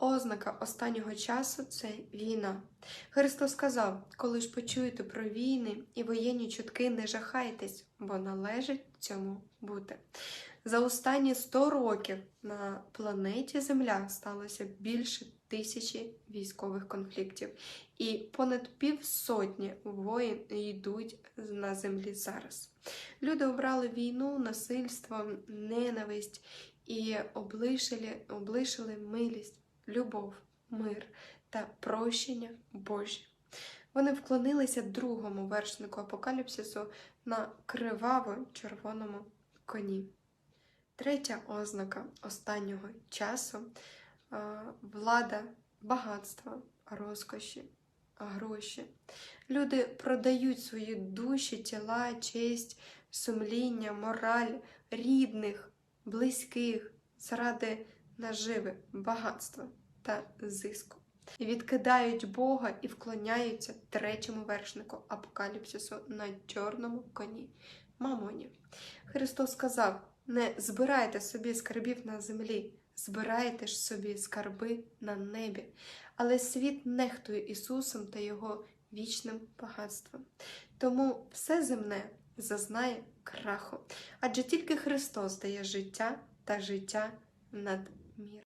Ознака останнього часу це війна. Христос сказав: коли ж почуєте про війни і воєнні чутки, не жахайтесь, бо належить цьому бути. За останні 100 років на планеті Земля сталося більше тисячі військових конфліктів, і понад півсотні воїн йдуть на землі зараз. Люди обрали війну, насильство, ненависть і облишили, облишили милість, любов, мир та прощення Божі. Вони вклонилися другому вершнику апокаліпсису на криваво-червоному коні. Третя ознака останнього часу влада, багатство, розкоші, гроші. Люди продають свої душі, тіла, честь, сумління, мораль, рідних, близьких заради наживи, багатства та зиску. Відкидають Бога і вклоняються третьому вершнику апокаліпсису на чорному коні мамоні. Христос сказав: не збирайте собі скарбів на землі, збирайте ж собі скарби на небі. Але світ нехтує Ісусом та Його вічним багатством. Тому все земне зазнає краху, адже тільки Христос дає життя та життя над мір.